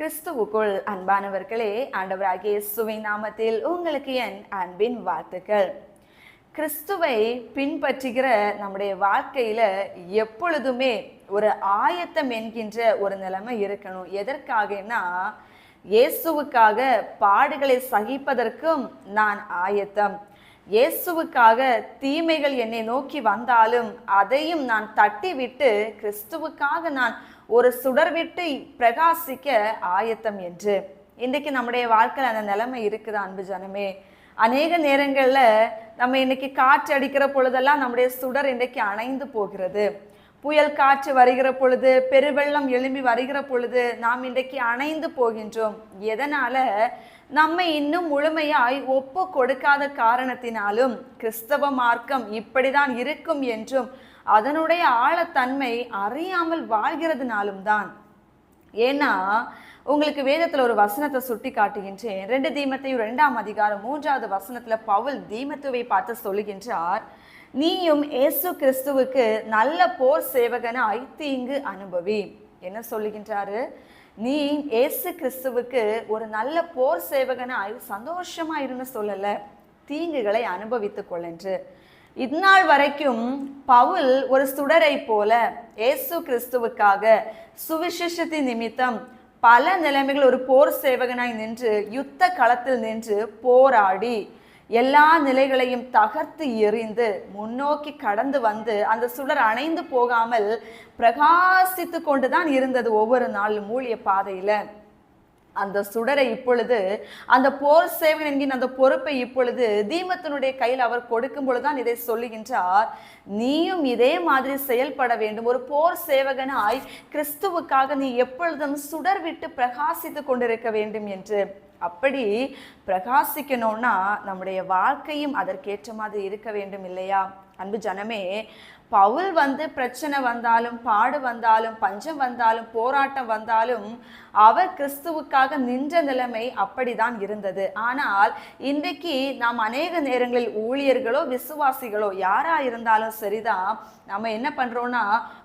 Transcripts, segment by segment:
கிறிஸ்துவுக்குள் அன்பானவர்களே ஆண்டவராகிய சுவை நாமத்தில் உங்களுக்கு என் அன்பின் வாழ்த்துக்கள். கிறிஸ்துவை பின்பற்றுகிற நம்முடைய வாழ்க்கையில எப்பொழுதுமே ஒரு ஆயத்தம் என்கின்ற ஒரு நிலைமை இருக்கணும். எதற்காகனா இயேசுவுக்காக பாடுகளை சகிப்பதற்கும் நான் ஆயத்தம். இயேசுவுக்காக தீமைகள் என்னை நோக்கி வந்தாலும் அதையும் நான் தட்டிவிட்டு கிறிஸ்துவுக்காக நான் ஒரு சுடர் விட்டு பிரகாசிக்க ஆயத்தம் என்று. இன்றைக்கு நம்முடைய வாழ்க்கையில் அந்த நிலைமை இருக்குது அன்பு ஜனமே. அநேக நேரங்களில் நம்ம இன்னைக்கு காற்று அடிக்கிற பொழுதெல்லாம் நம்முடைய சுடர் இன்றைக்கு அணைந்து போகிறது. புயல் காற்று வருகிற பொழுது பெருவெள்ளம் எழும்பி வருகிற பொழுது நாம் இன்றைக்கு அணைந்து போகின்றோம். எதனால்? நம்மை இன்னும் முழுமையாய் ஒப்பு கொடுக்காத காரணத்தினாலும் கிறிஸ்தவ மார்க்கம் இப்படிதான் இருக்கும் என்றும் அதனுடைய ஆழத்தன்மை அறியாமல் வாழ்கிறதுனாலும் தான். ஏன்னா உங்களுக்கு வேதத்தில் ஒரு வசனத்தை சுட்டி காட்டுகின்றேன். ரெண்டு தீமத்தையும் ரெண்டாம் அதிகாரம் மூன்றாவது வசனத்தில் பவுல் தீமத்துவை பார்த்து சொல்லுகின்றார் நீயும் இயேசு கிறிஸ்துவுக்கு நல்ல போர் சேவகனாய் தீங்கு அனுபவி. என்ன சொல்லுகின்றாரு? நீ இயேசு கிறிஸ்துவுக்கு ஒரு நல்ல போர் சேவகனாய் சந்தோஷமா இருன்னு சொல்லலை தீங்குகளை அனுபவித்துக் கொள்ளென்று இந்நாள் வரைக்கும் பவுல் ஒரு சுடரை போல ஏசு கிறிஸ்துவுக்காக சுவிசேஷத்தின் நிமித்தம் பல நிலைமைகள் ஒரு போர் சேவகனாய் நின்று யுத்த களத்தில் நின்று போராடி எல்லா நிலைகளையும் தகர்த்து எறிந்து முன்னோக்கி கடந்து வந்து அந்த சுடர் அணைந்து போகாமல் பிரகாசித்து கொண்டுதான் இருந்தது ஒவ்வொரு நாளும் ஊழிய பாதையில. அந்த சுடரை இப்பொழுது அந்த போர் சேவன் என்கிற அந்த பொறுப்பை இப்பொழுது தீமத்தினுடைய கையில் அவர் கொடுக்கும் பொழுதுதான் இதை சொல்லுகின்றார். நீயும் இதே மாதிரி செயல்பட வேண்டும். ஒரு போர் சேவகனாய் கிறிஸ்துவுக்காக நீ எப்பொழுதும் சுடர் விட்டு பிரகாசித்து கொண்டிருக்க வேண்டும் என்று. அப்படி பிரகாசிக்கணும்னா நம்முடைய வாழ்க்கையும் அதற்கேற்ற மாதிரி இருக்க வேண்டும் இல்லையா? அன்பு ஜனமே பவுல் வந்து பிரச்சனை வந்தாலும் பாடு வந்தாலும் பஞ்சம் வந்தாலும் போராட்டம் வந்தாலும் அவர் கிறிஸ்துவுக்காக நின்ற நிலைமை அப்படிதான் இருந்தது. ஆனால் இன்றைக்கு நாம் அநேக நேரங்களில் ஊழியர்களோ விசுவாசிகளோ யாரா இருந்தாலும் சரிதான் நம்ம என்ன பண்றோம்னா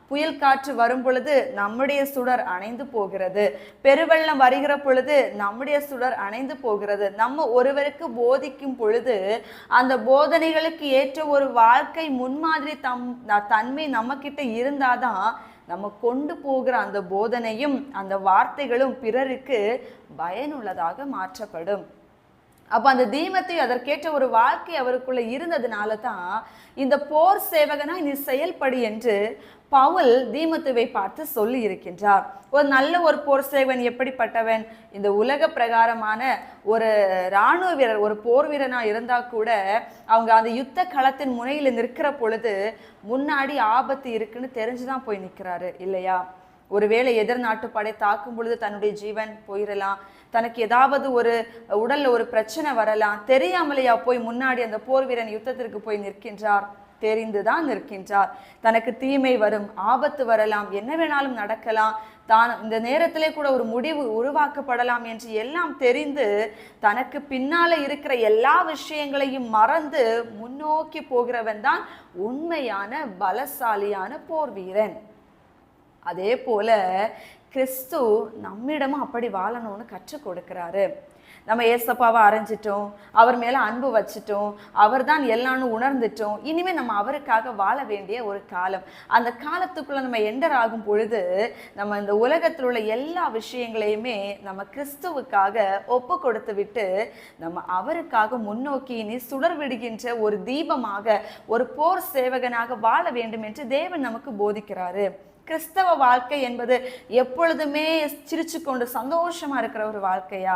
புயல் காற்று வரும் பொழுது நம்முடைய சுடர் அணைந்து போகிறது. பெருவெள்ளம் வருகிற பொழுது நம்முடைய சுடர் அணைந்து போகிறது. நம்ம ஒருவருக்கு போதிக்கும் பொழுது அந்த போதனைகளுக்கு ஏற்ற ஒரு வாழ்க்கை முன்மாதிரி தம் தன்மை நம்மக்கிட்ட இருந்தாதான் நம்ம கொண்டு போகிற அந்த போதனையும் அந்த வார்த்தைகளும் பிறருக்கு பயனுள்ளதாக மாற்றப்படும். அப்போ அந்த தீமத்தை அதற்கேற்ற ஒரு வாழ்க்கை அவருக்குள்ளே இருந்ததுனால தான் இந்த போர் சேவகனா நீ செயல்படு என்று பவுல் தீமத்துவை பார்த்து சொல்லி இருக்கின்றார். ஒரு நல்ல ஒரு போர் சேவன் எப்படிப்பட்டவன்? இந்த உலக பிரகாரமான ஒரு இராணுவ வீரர் ஒரு போர் வீரனாக இருந்தால் கூட அவங்க அந்த யுத்த களத்தின் முனையில் நிற்கிற பொழுது முன்னாடி ஆபத்து இருக்குன்னு தெரிஞ்சு தான் போய் நிற்கிறாரு இல்லையா? ஒருவேளை எதிர் நாட்டு படை தாக்கும் பொழுது தன்னுடைய ஜீவன் போயிடலாம் தனக்கு ஏதாவது ஒரு உடல்ல ஒரு பிரச்சனை வரலாம் தெரியாமலையா போய் முன்னாடி அந்த போர் வீரன் யுத்தத்திற்கு போய் நிற்கின்றார்? தெரிந்துதான் நிற்கின்றார். தனக்கு தீமை வரும் ஆபத்து வரலாம் என்ன வேணாலும் நடக்கலாம். தான் இந்த நேரத்திலே கூட ஒரு முடிவு உருவாக்கப்படலாம் என்று எல்லாம் தெரிந்து தனக்கு பின்னால இருக்கிற எல்லா விஷயங்களையும் மறந்து முன்னோக்கி போகிறவன் தான் உண்மையான பலசாலியான போர் வீரன். அதே போல கிறிஸ்து நம்மிடமும் அப்படி வாழணும்னு கற்றுக் கொடுக்குறாரு. நம்ம ஏசப்பாவை அரைஞ்சிட்டோம் அவர் மேலே அன்பு வச்சிட்டோம் அவர் தான் எல்லாம்னு உணர்ந்துட்டோம். இனிமேல் நம்ம அவருக்காக வாழ வேண்டிய ஒரு காலம். அந்த காலத்துக்குள்ளே நம்ம என்டர் ஆகும் பொழுது நம்ம இந்த உலகத்தில் உள்ள எல்லா விஷயங்களையுமே நம்ம கிறிஸ்துவுக்காக ஒப்பு கொடுத்து விட்டு நம்ம அவருக்காக முன்னோக்கி இனி சுடர் விடுகின்ற ஒரு தீபமாக ஒரு போர் சேவகனாக வாழ வேண்டும் என்று தேவன் நமக்கு போதிக்கிறாரு. கிறிஸ்தவ வாழ்க்கை என்பது எப்பொழுதுமே சிரிச்சு கொண்டு சந்தோஷமா இருக்கிற ஒரு வாழ்க்கையா?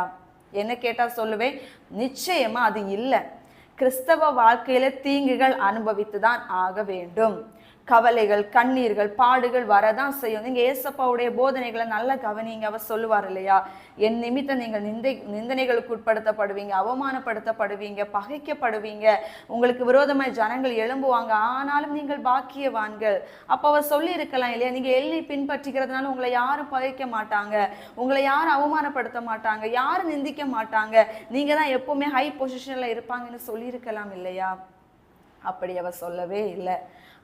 என்ன கேட்டா சொல்லுவேன் நிச்சயமா அது இல்லை. கிறிஸ்தவ வாழ்க்கையில தீங்குகள் அனுபவித்து தான் ஆக வேண்டும். கவலைகள் கண்ணீர்கள் பாடுகள் வரதான் செய்யும். நீங்கள் ஏசப்பாவுடைய போதனைகளை நல்ல கவனிங்க. அவர் சொல்லுவார் இல்லையா? என் நிமித்தம் நீங்கள் நிந்தை நிந்தனைகளுக்கு உட்படுத்தப்படுவீங்க அவமானப்படுத்தப்படுவீங்க பகைக்கப்படுவீங்க. உங்களுக்கு விரோதமாய் ஜனங்கள் எழும்புவாங்க. ஆனாலும் நீங்கள் பாக்கியவான்கள். அப்போ அவர் சொல்லியிருக்கலாம் இல்லையா? நீங்கள் எள்ளி பின்பற்றுகிறதுனால உங்களை யாரும் பகைக்க மாட்டாங்க. உங்களை யாரும் அவமானப்படுத்த மாட்டாங்க. யாரும் நிந்திக்க மாட்டாங்க. நீங்கள் தான் எப்போவுமே ஹை பொசிஷனில் இருப்பாங்கன்னு சொல்லியிருக்கலாம் இல்லையா? அப்படி அவர் சொல்லவே இல்லை.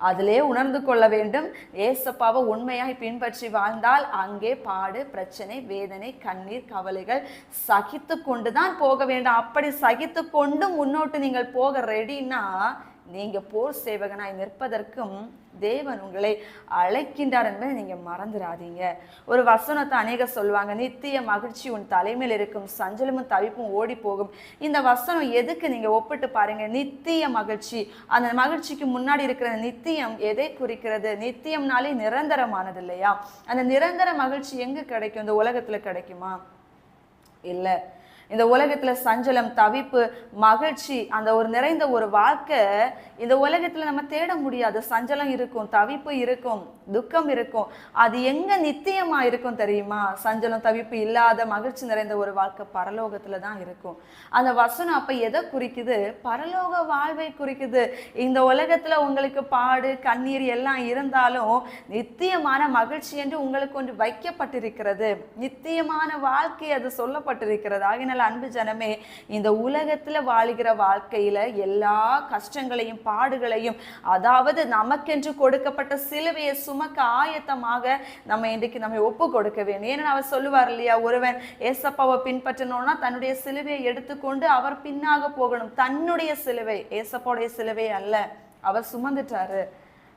அதிலே உணர்ந்து கொள்ள வேண்டும். ஏசப்பாவை உண்மையாய் பின்பற்றி வாழ்ந்தால் அங்கே பாடு பிரச்சனை வேதனை கண்ணீர் கவலைகள் சகித்து கொண்டு தான் போக வேண்டும். அப்படி சகித்து கொண்டு முன்னோட்டு நீங்கள் போக ரெடினா நீங்கள் போர் சேவகனாய் நிற்பதற்கும் தேவன் உங்களை அழைக்கின்றார் என்பதை நீங்கள் மறந்துடாதீங்க. ஒரு வசனத்தை அநேக சொல்லுவாங்க நித்திய மகிழ்ச்சி உன் தலைமையில் இருக்கும் சஞ்சலமும் தவிப்பும் ஓடி போகும் இந்த வசனம் எதுக்கு நீங்கள் ஒப்பிட்டு பாருங்க? நித்திய மகிழ்ச்சி. அந்த மகிழ்ச்சிக்கு முன்னாடி இருக்கிற நித்தியம் எதை குறிக்கிறது? நித்தியம்னாலே நிரந்தரமானது இல்லையா? அந்த நிரந்தர மகிழ்ச்சி எங்கே கிடைக்கும்? இந்த உலகத்தில் கிடைக்குமா? இல்லை. இந்த உலகத்துல சஞ்சலம் தவிப்பு மகிழ்ச்சி அந்த ஒரு நிறைந்த ஒரு வாழ்க்கை இந்த உலகத்துல நம்ம தேட முடியாது. சஞ்சலம் இருக்கும் தவிப்பு இருக்கும் துக்கம் இருக்கும். அது எங்க நித்தியமா இருக்கும் தெரியுமா? சஞ்சலம் தவிப்பு இல்லாத மகிழ்ச்சி நிறைந்த ஒரு வாழ்க்கை பரலோகத்துல தான் இருக்கும். அந்த வசனம் அப்ப எதை குறிக்குது? பரலோக வாழ்வை குறிக்குது. இந்த உலகத்துல உங்களுக்கு பாடு கண்ணீர் எல்லாம் இருந்தாலும் நித்தியமான மகிழ்ச்சி என்று உங்களுக்கு ஒன்று வைக்கப்பட்டிருக்கிறது. நித்தியமான வாழ்க்கை அது சொல்லப்பட்டிருக்கிறது. ஆகினால் அன்பு ஜனமே இந்த உலகத்துல வாழ்கிற வாழ்க்கையில எல்லா கஷ்டங்களையும் பாடுகளையும் அதாவது நமக்கென்று கொடுக்கப்பட்ட சிலுவையை சுமக்க ஆயத்தமாக நம்ம இன்றைக்கு நம்ம ஒப்பு கொடுக்க வேண்டும். ஏன்னா அவர் சொல்லுவார் இல்லையா? ஒருவன் ஏசப்பாவை பின்பற்றணும்னா தன்னுடைய சிலுவையை எடுத்துக்கொண்டு அவர் பின்னாக போகணும். தன்னுடைய சிலுவை ஏசப்பாவுடைய சிலுவை அல்ல. அவர் சுமந்துட்டாரு.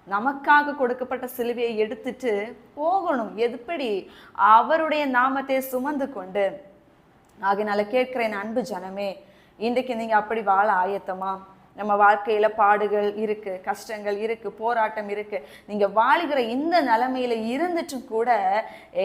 நமக்காக கொடுக்கப்பட்ட சிலுவையை எடுத்துட்டு போகணும். எப்படி அவருடைய நாமத்தை சுமந்து கொண்டு ஆகையினால கேட்குறேன் அன்பு ஜனமே இன்றைக்கு நீங்கள் அப்படி வாழ ஆயத்தமா? நம்ம வாழ்க்கையில பாடுகள் இருக்கு கஷ்டங்கள் இருக்கு போராட்டம் இருக்கு. நீங்க வாழுகிற இந்த நிலைமையில இருந்துட்டும் கூட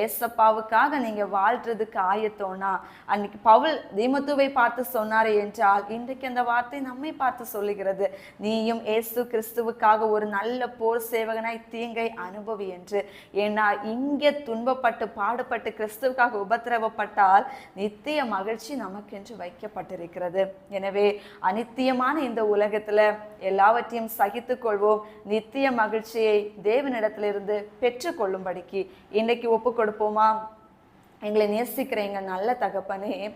ஏசப்பாவுக்காக நீங்க வாழ்றதுக்கு ஆயத்தோனா அன்னைக்கு பவுல் தீமத்துவை பார்த்து சொன்னாரே என்றால் இன்றைக்கு அந்த வார்த்தை நம்மை பார்த்து சொல்லுகிறது. நீயும் ஏசு கிறிஸ்துவுக்காக ஒரு நல்ல போர் சேவகனாய் தீங்கை அனுபவி என்று. ஏன்னா இங்கே துன்பப்பட்டு பாடுபட்டு கிறிஸ்துவுக்காக உபத்திரவப்பட்டால் நித்திய மகிழ்ச்சி நமக்கென்று வைக்கப்பட்டிருக்கிறது. எனவே அனித்தியமான இந்த உலகத்துல எல்லாவற்றையும் சகித்து கொள்வோம். நித்திய மகிழ்ச்சியை தேவனிடத்திலிருந்து பெற்றுக்கொள்ளும்படிக்கு இன்னைக்கு ஒப்பு கொடுப்போமா? எங்களை நேசிக்கிற எங்க நல்ல தகப்பனே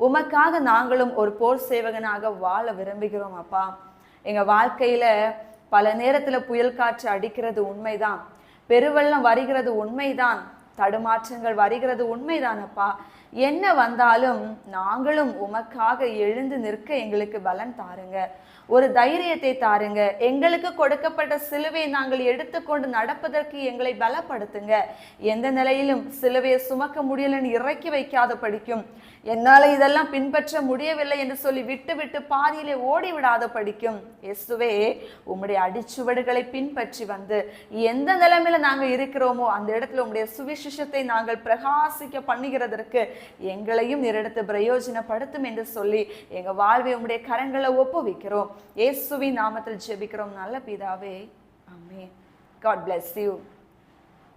உமக்காக நாங்களும் ஒரு போர் சேவகனாக வாழ விரும்புகிறோம் அப்பா. எங்க வாழ்க்கையில பல நேரத்துல புயல் காற்று அடிக்கிறது உண்மைதான். பெருவெள்ளம் வருகிறது உண்மைதான். தடுமாற்றங்கள் வருகிறது உண்மைதானப்பா என்ன வந்தாலும் நாங்களும் உமக்காக எழுந்து நிற்க எங்களுக்கு பலன் தாருங்க. ஒரு தைரியத்தை தாருங்க. எங்களுக்கு கொடுக்கப்பட்ட சிலுவையை நாங்கள் எடுத்துக்கொண்டு நடப்பதற்கு எங்களை பலப்படுத்துங்க. எந்த நிலையிலும் சிலுவையை சுமக்க முடியலன்னு இறக்கி வைக்காத படிக்கும். என்னால இதெல்லாம் பின்பற்ற முடியவில்லை என்று சொல்லி விட்டு விட்டு பாதியிலே ஓடி விடாத படிக்கும். எஸ்வே உம்முடைய அடிச்சுவடுகளை பின்பற்றி வந்து எந்த நிலைமையில நாங்கள் இருக்கிறோமோ அந்த இடத்துல உம்முடைய சுவிசேஷத்தை நாங்கள் பிரகாசிக்க பண்ணுகிறதற்கு எங்களையும் நிரெடுத்து பிரயோஜனப்படுத்தும் என்று சொல்லி எங்க வாழ்வை உங்களுடைய கரங்களை ஒப்புவிக்கிறோம். இயேசுவின் நாமத்தில் ஜெபிக்கிறோம். நல்ல பிதாவே. ஆமென். God bless you